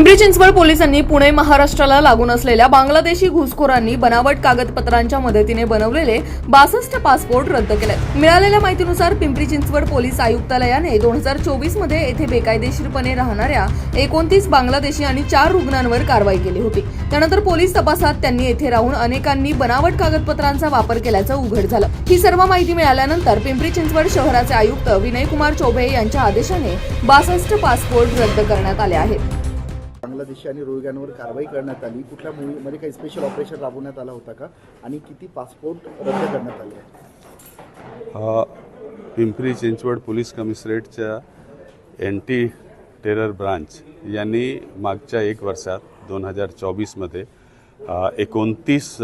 पिंपरी चिंचवड पोलिसांनी पुणे महाराष्ट्राला लागून असलेल्या बांगलादेशी घुसखोरांनी बनावट कागदपत्रांच्या मदतीने बनवलेले बासष्ट पासपोर्ट रद्द केले मिळालेल्या माहितीनुसार पिंपरी चिंचवड पोलीस आयुक्तालयाने दोन हजार चोवीसमध्ये येथे बेकायदेशीरपणे राहणाऱ्या एकोणतीस बांगलादेशी आणि चार रुग्णांवर कारवाई केली होती. त्यानंतर पोलीस तपासात त्यांनी येथे राहून अनेकांनी बनावट कागदपत्रांचा वापर केल्याचं उघड झालं. ही सर्व माहिती मिळाल्यानंतर पिंपरी चिंचवड शहराचे आयुक्त विनयकुमार चौबे यांच्या आदेशाने बासष्ट पासपोर्ट रद्द करण्यात आले आहेत. बांगलादेशी आणि रोहिंग्यांवर कारवाई करण्यात आली. कुठल्या मूवीमध्ये काही स्पेशल ऑपरेशन राबवण्यात आला होता का? आणि किती पासपोर्ट रद्द करण्यात आले? पिंपरी चिंचवड पोलीस कमिशनरेटच्या एंटी टेरर ब्रांच यांनी मागच्या एक वर्षात दोन हजार चोवीसमध्ये एकोणतीस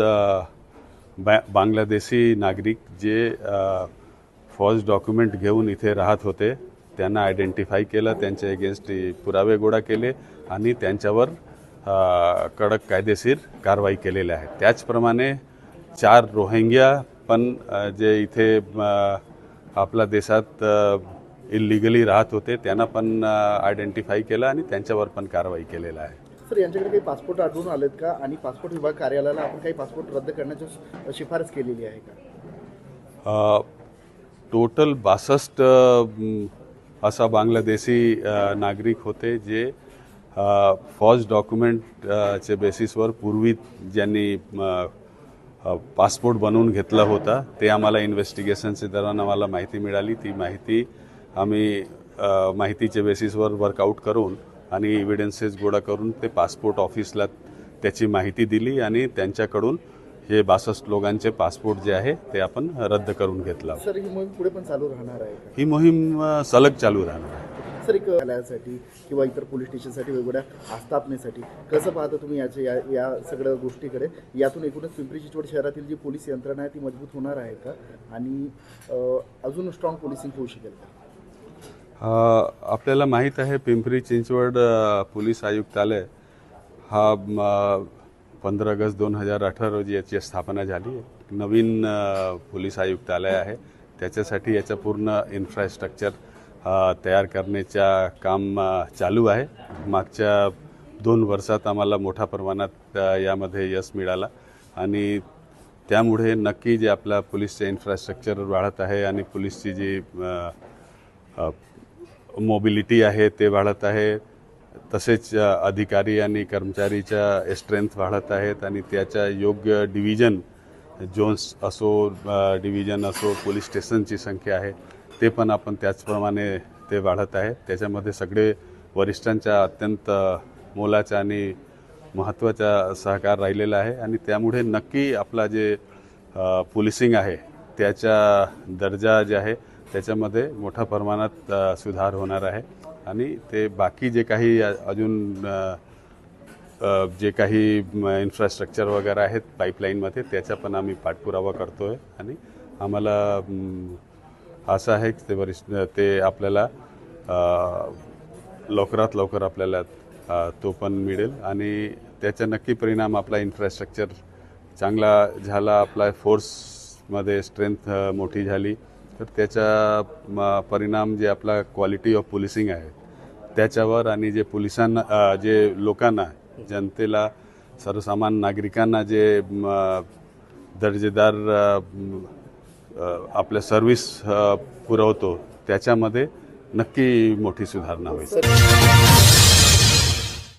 बा बांगलादेशी नागरिक जे फॉल्स डॉक्युमेंट घेऊन इथे राहत होते त्यांना आयडेंटिफाय केलं त्यांच्या एगेन्स्ट पुरावे गोळा केले आणि त्यांच्यावर कडक कायदेशीर कारवाई केलेल्या आहे. त्याचप्रमाणे चार रोहिंग्या पण जे इथे आपल्या देशात इलिगली राहत होते त्यांना पण आयडेंटिफाय केलं आणि त्यांच्यावर पण कारवाई केलेलं आहे. सर यांच्याकडे काही पासपोर्ट आढळून आलेत का? आणि पासपोर्ट विभाग कार्यालयाला आपण काही पासपोर्ट रद्द करण्याची शिफारस केलेली आहे का? टोटल बासष्ट असा बांगलादेशी नागरिक होते जे फौज डॉक्युमेंटचे बेसिसवर पूर्वी ज्यांनी पासपोर्ट बनवून घेतला होता ते आम्हाला इन्व्हेस्टिगेशनच्या दरम्यान आम्हाला माहिती मिळाली. ती माहिती आम्ही माहितीच्या बेसिसवर वर्कआउट करून आणि इव्हिडन्सेस गोळा करून ते पासपोर्ट ऑफिसला त्याची माहिती दिली आणि त्यांच्याकडून हे बासष्ट लोकांचे पासपोर्ट जे आहे ते आपण रद्द करून घेतला सर ही मोहीम पुढे पण चालू राहणार आहे का? ही मोहीम अ, सलग चालू राहणार आहे. सर एक कार्यालयासाठी किंवा इतर पोलीस स्टेशनसाठी वेगवेगळ्या आस्थापनेसाठी कसं पाहता तुम्ही याच्या या या सगळ्या गोष्टीकडे? यातून एकूणच पिंपरी चिंचवड शहरातील जी पोलीस यंत्रणा आहे ती मजबूत होणार आहे का? आणि अ, अजून स्ट्रॉंग पोलिसिंग होऊ शकेल का? अ, आपल्याला माहीत आहे पिंपरी चिंचवड अ, पोलीस आयुक्तालय हा पंधरा ऑगस्ट दोन हजार अठरा रोजी याची स्थापना झाली. नवीन पोलीस आयुक्तालय आहे. त्याच्यासाठी याचं पूर्ण इन्फ्रास्ट्रक्चर तयार करण्याच्या काम चालू आहे. मागच्या दोन वर्षात आम्हाला मोठ्या प्रमाणात यामध्ये यश मिळाला आणि त्यामुळे नक्की जे आपला पोलीसचे इन्फ्रास्ट्रक्चर वाढत आहे आणि पोलीसची जी मोबिलिटी आहे ते वाढत आहे. तसेच अधिकारी आणि कर्मचारीच्या स्ट्रेंथ वाढत आहेत आणि त्याच्या योग्य डिव्हिजन जोन्स असो डिव्हिजन असो पोलीस स्टेशनची संख्या आहे ते पण आपण त्याचप्रमाणे ते वाढत आहे. त्याच्यामध्ये सगळे वरिष्ठांच्या अत्यंत मोलाचा आणि महत्त्वाचा सहकार राहिलेला आहे आणि त्यामुळे नक्की आपला जे पोलिसिंग आहे त्याचा दर्जा जे आहे त्याच्यामध्ये मोठ्या प्रमाणात सुधार होणार आहे. आणि ते बाकी जे काही अजून जे काही इन्फ्रास्ट्रक्चर वगैरे आहेत पाईपलाईनमध्ये त्याचा पण आम्ही पाठपुरावा करतो आहे आणि आम्हाला असं आहे की ते वरिष्ठ ते आपल्याला लवकरात लवकर आपल्याला तो पण मिळेल. आणि त्याचा नक्की परिणाम आपला इन्फ्रास्ट्रक्चर चांगला झाला आपला फोर्समध्ये स्ट्रेंथ मोठी झाली. तर त्याचा म, परिणाम जे आपला क्वालिटी ऑफ पोलिसिंग आहे त्याच्यावर आणि जे पोलिसांना जे लोकांना जनतेला सर्वसामान्य नागरिकांना जे दर्जेदार आपल्या सर्व्हिस पुरवतो त्याच्यामध्ये नक्की मोठी सुधारणा होईल.